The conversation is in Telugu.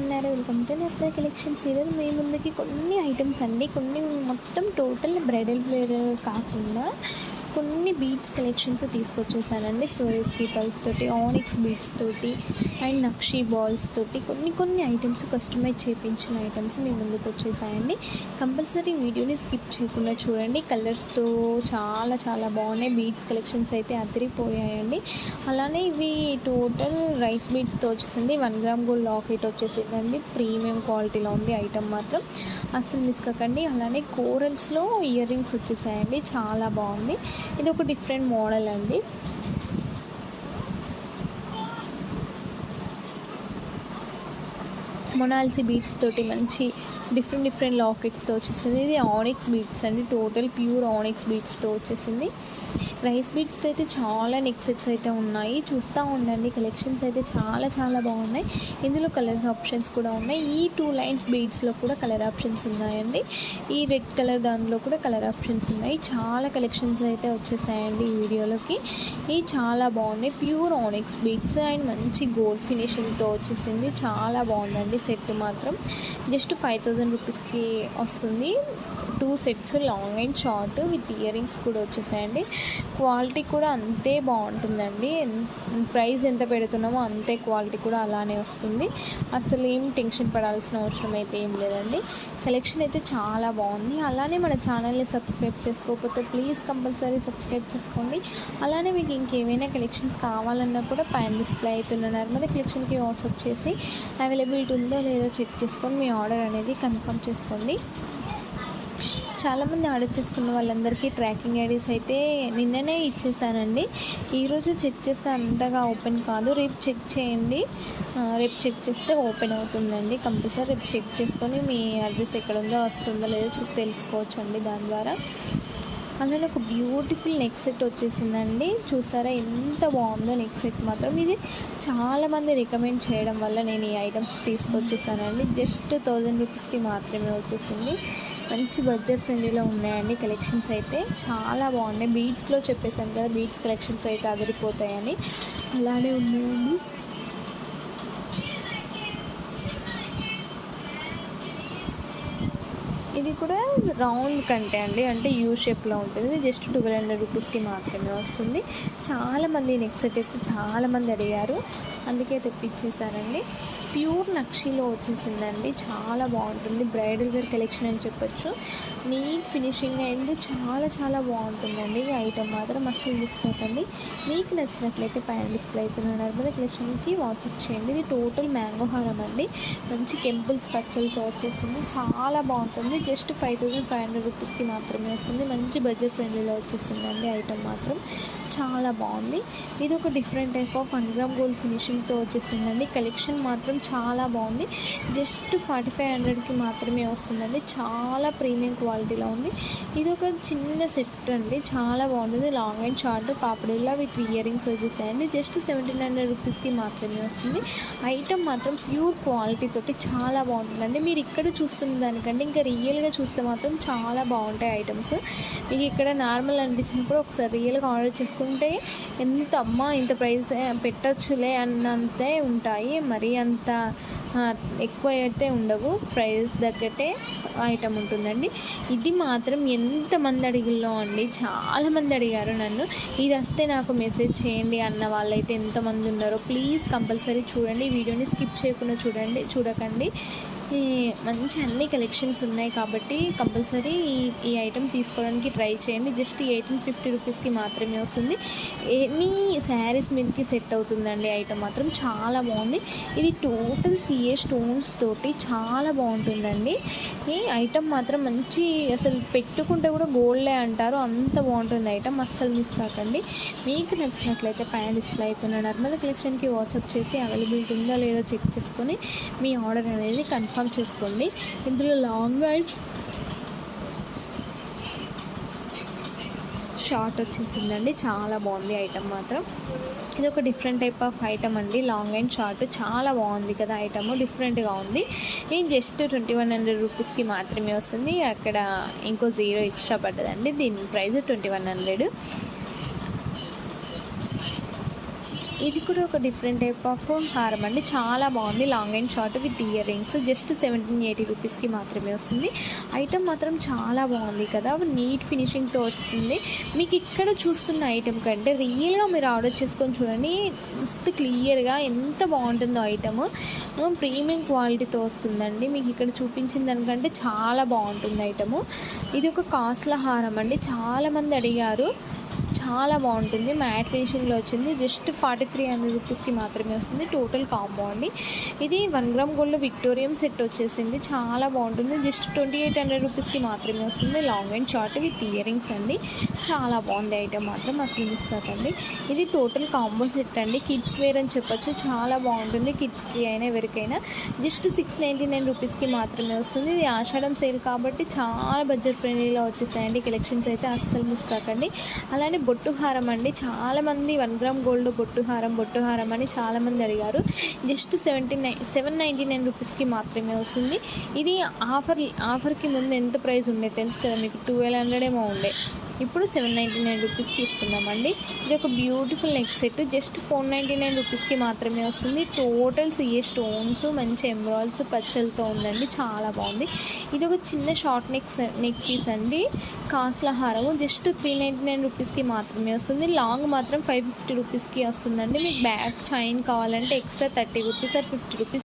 ఉన్నారు. వెల్కమ్ టు నెప్ర కలెక్షన్స్ ఈరోజు మీ ముందుకి కొన్ని ఐటమ్స్ అండి. కొన్ని మొత్తం టోటల్ బ్రైడల్ వేర్ కాకుండా కొన్ని బీట్స్ కలెక్షన్స్ తీసుకొచ్చేసానండి. స్టోరేజ్ పీపల్స్ తోటి ఆనిక్స్ బీట్స్ తోటి అండ్ నక్షి బాల్స్ తోటి కొన్ని కొన్ని ఐటమ్స్ కస్టమైజ్ చేయించిన ఐటమ్స్ మీ ముందుకు వచ్చేసాయండి. కంపల్సరీ వీడియోని స్కిప్ చేయకుండా చూడండి. కలర్స్తో చాలా చాలా బాగున్నాయి. బీట్స్ కలెక్షన్స్ అయితే అదిరిపోయాయండి. అలానే ఇవి టోటల్ రైస్ బీట్స్తో వచ్చేసింది. వన్ గ్రామ్ గోల్డ్ లాకెట్ వచ్చేసిందండి. ప్రీమియం క్వాలిటీలో ఉంది ఐటమ్ మాత్రం. అస్సలు మిస్ కాకండి. అలానే కోరల్స్లో ఇయర్ రింగ్స్ వచ్చేసాయండి. చాలా బాగుంది. ఇది ఒక డిఫరెంట్ మోడల్ అండి. మొనాల్సీ బీచ్ తోటి మంచి డిఫరెంట్ డిఫరెంట్ లాకెట్స్తో వచ్చేసింది. ఇది ఆనిక్స్ బీట్స్ అండి. టోటల్ ప్యూర్ ఆనిక్స్ బీట్స్తో వచ్చేసింది. రైస్ బీట్స్తో అయితే చాలా నెక్ సెట్స్ అయితే ఉన్నాయి. చూస్తూ ఉండండి. కలెక్షన్స్ అయితే చాలా చాలా బాగున్నాయి. ఇందులో కలర్స్ ఆప్షన్స్ కూడా ఉన్నాయి. ఈ టూ లైన్స్ బీట్స్లో కూడా కలర్ ఆప్షన్స్ ఉన్నాయండి. ఈ రెడ్ కలర్ దానిలో కూడా కలర్ ఆప్షన్స్ ఉన్నాయి. చాలా కలెక్షన్స్ అయితే వచ్చేసాయండి ఈ వీడియోలోకి. ఇవి చాలా బాగున్నాయి. ప్యూర్ ఆనిక్స్ బీట్స్ అండ్ మంచి గోల్డ్ ఫినిషింగ్తో వచ్చేసింది. చాలా బాగుందండి. సెట్ మాత్రం. జస్ట్ ఫైవ్ థౌజండ్ రూపీస్కి వస్తుంది. Two sets long and short with ear rings కూడా వచ్చేసాయండి. క్వాలిటీ కూడా అంతే బాగుంటుందండి. ప్రైస్ ఎంత పెడుతున్నామో అంతే క్వాలిటీ కూడా అలానే వస్తుంది. అసలు ఏం టెన్షన్ పడాల్సిన అవసరం అయితే ఏం లేదండి. కలెక్షన్ అయితే చాలా బాగుంది. అలానే మన ఛానల్ని సబ్స్క్రైబ్ చేసుకోకపోతే ప్లీజ్ కంపల్సరీ సబ్స్క్రైబ్ చేసుకోండి. అలానే మీకు ఇంకేమైనా కలెక్షన్స్ కావాలన్నా కూడా పైన డిస్ప్లే అవుతున్నారు నర్మద కలెక్షన్కి వాట్సాప్ చేసి అవైలబిలిటీ ఉందో లేదో చెక్ చేసుకొని మీ ఆర్డర్ అనేది కన్ఫర్మ్ చేసుకోండి. చాలామంది ఆర్డర్ చేసుకున్న వాళ్ళందరికీ ట్రాకింగ్ ఐడీస్ అయితే నిన్ననే ఇచ్చేసానండి. ఈరోజు చెక్ చేస్తే అంతగా ఓపెన్ కాదు. రేపు చెక్ చేయండి. రేపు చెక్ చేస్తే ఓపెన్ అవుతుందండి కంపల్సరీ. రేపు చెక్ చేసుకొని మీ అడ్రస్ ఎక్కడ ఉందో వస్తుందో లేదో చెక్ తెలుసుకోవచ్చు అండి దాని ద్వారా. అందులో ఒక బ్యూటిఫుల్ నెక్ సెట్ వచ్చేసిందండి. చూసారా ఎంత బాగుందో నెక్ సెట్ మాత్రం. ఇది చాలామంది రికమెండ్ చేయడం వల్ల నేను ఈ ఐటమ్స్ తీసుకొచ్చేసానండి. జస్ట్ థౌజండ్ రూపీస్కి మాత్రమే వచ్చేసింది. మంచి బడ్జెట్ ఫ్రెండ్లీలో ఉన్నాయండి కలెక్షన్స్ అయితే. చాలా బాగున్నాయి. బీట్స్లో చెప్పేశాను కదా బీట్స్ కలెక్షన్స్ అయితే అదిరిపోతాయని. అలానే ఉన్నాయండి. ఇది కూడా రౌండ్ కంటే అండి. అంటే యూ షేప్లో ఉంటుంది. జస్ట్ ట్వెల్వ్ హండ్రెడ్ రూపీస్కి మాత్రమే వస్తుంది. చాలామంది నెక్స్ట్ సెట్ అయితే చాలామంది అడిగారు. అందుకే తెప్పించేశారండి. ప్యూర్ నక్షీలో వచ్చేసిందండి. చాలా బాగుంటుంది. బ్రైడల్ వేర్ కలెక్షన్ అని చెప్పొచ్చు. నీట్ ఫినిషింగ్ అండ్ చాలా చాలా బాగుంటుందండి. ఈ ఐటమ్ మాత్రం అస్సలు మిస్ కాకండి. మీకు నచ్చినట్లయితే పైన డిస్ప్లే అవుతున్న నర్మద కలెక్షన్కి వాట్సాప్ చేయండి. ఇది టోటల్ మ్యాంగో హారం అండి. మంచి కెంపుల్స్ పచ్చలతో వచ్చేసింది. చాలా బాగుంటుంది. Just five thousand five hundred రూపీస్కి మాత్రమే వస్తుంది. మంచి బడ్జెట్ ఫ్రెండ్లీలో వచ్చేసిందండి ఐటెం మాత్రం. చాలా బాగుంది. ఇది ఒక different type of one gram gold ఫినిషింగ్తో వచ్చేసిందండి. కలెక్షన్ మాత్రం చాలా బాగుంది. జస్ట్ ఫార్టీ ఫైవ్ హండ్రెడ్కి మాత్రమే వస్తుందండి. చాలా ప్రీమియం క్వాలిటీలో ఉంది. ఇది ఒక చిన్న సెట్ అండి. చాలా బాగుంటుంది. లాంగ్ అండ్ షార్ట్ పాపడిల్లా విత్ ఇయర్ రింగ్స్ వచ్చేసాయండి. జస్ట్ సెవెంటీన్ హండ్రెడ్ రూపీస్కి మాత్రమే వస్తుంది. ఐటమ్ మాత్రం ప్యూర్ క్వాలిటీ తోటి చాలా బాగుంటుందండి. మీరు ఇక్కడ చూస్తున్న దానికంటే ఇంకా రియల్గా చూస్తే మాత్రం చాలా బాగుంటాయి ఐటమ్స్. మీకు ఇక్కడ నార్మల్ అనిపించినప్పుడు ఒకసారి రియల్గా ఆర్డర్ చేసుకుంటే ఎంత అమ్మా ఇంత ప్రైస్ పెట్టచ్చులే అన్నంతే ఉంటాయి. మరి అంత ఎక్కువ అయితే ఉండవు. ప్రైస్ తగ్గట్టే ఐటమ్ ఉంటుందండి. ఇది మాత్రం ఎంతమంది అడిగిల్లో అండి చాలామంది అడిగారు నన్ను. ఇది వస్తే నాకు మెసేజ్ చేయండి అన్న వాళ్ళైతే ఎంతమంది ఉన్నారో ప్లీజ్ కంపల్సరీ చూడండి. వీడియోని స్కిప్ చేయకుండా చూడండి చూడకండి. ఈ మంచి అన్ని కలెక్షన్స్ ఉన్నాయి కాబట్టి కంపల్సరీ ఈ ఈ ఐటెం తీసుకోవడానికి ట్రై చేయండి. జస్ట్ ఎయిటీన్ ఫిఫ్టీ రూపీస్కి మాత్రమే వస్తుంది. ఎనీ శారీస్ మీదకి సెట్ అవుతుందండి ఐటమ్ మాత్రం చాలా బాగుంది. ఇది టోటల్ సిఏ స్టోన్స్ తోటి చాలా బాగుంటుందండి. ఈ ఐటెం మాత్రం మంచి అసలు పెట్టుకుంటే కూడా గోల్డే అంటారు. అంత బాగుంటుంది ఐటమ్ అస్సలు మిస్ కాకండి. మీకు నచ్చినట్లయితే పైన డిస్ప్లే అయిపోయిన నర్మద కలెక్షన్కి వాట్సాప్ చేసి అవైలబిలిటీ ఉందో లేదో చెక్ చేసుకొని మీ ఆర్డర్ అనేది కన్ఫర్మ్ చేసుకోండి ఇందులో లాంగ్ అండ్ షార్ట్ వచ్చేసిందండి. చాలా బాగుంది ఐటమ్ మాత్రం. ఇది ఒక డిఫరెంట్ టైప్ ఆఫ్ ఐటమ్ అండి. లాంగ్ అండ్ షార్ట్ చాలా బాగుంది కదా ఐటమ్ డిఫరెంట్గా ఉంది. ఇది జస్ట్ ట్వంటీ వన్ హండ్రెడ్ రూపీస్కి మాత్రమే వస్తుంది. అక్కడ ఇంకో జీరో ఎక్స్ట్రా పడ్డదండి. దీని ప్రైస్ ట్వంటీ వన్ హండ్రెడ్ ఇది కూడా ఒక డిఫరెంట్ టైప్ ఆఫ్ హారం అండి. చాలా బాగుంది. Long and short with ear rings just seventeen eighty రూపీస్కి మాత్రమే వస్తుంది. ఐటమ్ మాత్రం చాలా బాగుంది కదా. నీట్ ఫినిషింగ్తో వస్తుంది. మీకు ఇక్కడ చూస్తున్న ఐటమ్ కంటే రియల్గా మీరు ఆర్డర్ చేసుకొని చూడండి. మస్తు క్లియర్గా ఎంత బాగుంటుందో ఐటమ్ ప్రీమియం క్వాలిటీతో వస్తుందండి. మీకు ఇక్కడ చూపించిన దానికంటే చాలా బాగుంటుంది ఐటము ఇది ఒక కాస్ట్ల హారం అండి. చాలామంది అడిగారు. చాలా బాగుంటుంది. మ్యాట్ ఫినిషింగ్లో వచ్చింది. జస్ట్ ఫార్టీ త్రీ హండ్రెడ్ రూపీస్కి మాత్రమే వస్తుంది. టోటల్ కాంబో అండి. ఇది one gram gold Victorian set వచ్చేసింది. చాలా బాగుంటుంది. జస్ట్ ట్వంటీ ఎయిట్ హండ్రెడ్ రూపీస్కి మాత్రమే వస్తుంది. Long and short with earrings అండి. చాలా బాగుంది ఐటమ్ మాత్రం. అసలు మిస్ కాకండి. ఇది టోటల్ కాంబో సెట్ అండి. కిడ్స్ వేర్ అని చెప్పొచ్చు. చాలా బాగుంటుంది. కిడ్స్కి అయినా ఎవరికైనా. జస్ట్ సిక్స్ నైంటీ నైన్ రూపీస్కి మాత్రమే వస్తుంది. ఇది ఆషాఢం సేల్ కాబట్టి చాలా బడ్జెట్ ఫ్రెండ్లీలో వచ్చేసాయండి. కలెక్షన్స్ అయితే అస్సలు మిస్ కాకండి. అలానే బొట్టు హారం అండి చాలామంది వన్ గ్రామ్ గోల్డ్ బొట్టు హారం బొట్టు హారం అని చాలామంది అడిగారు. Just seventy nine seven ninety nine రూపీస్కి మాత్రమే వస్తుంది. ఇది ఆఫర్ ఆఫర్కి ముందు ఎంత ప్రైస్ ఉండే తెలుసు కదా మీకు? ట్వెల్వ్ హండ్రెడ్ ఏమో ఉండే. ఇప్పుడు సెవెన్ నైంటీ నైన్ రూపీస్కి ఇస్తున్నామండి. ఇది ఒక beautiful neck set. Just four ninety nine రూపీస్కి మాత్రమే వస్తుంది. టోటల్ సిఏ స్టోన్స్ మంచి ఎంబ్రాయిల్స్ పచ్చలతో ఉందండి. చాలా బాగుంది. ఇది ఒక చిన్న షార్ట్ నెక్ నెక్ పీస్ అండి. కాస్ల హారము జస్ట్ త్రీ నైంటీ నైన్ రూపీస్కి మాత్రమే వస్తుంది. లాంగ్ మాత్రం ఫైవ్ ఫిఫ్టీ రూపీస్కి వస్తుందండి. మీకు బ్యాక్ చైన్ కావాలంటే extra thirty rupees or fifty rupees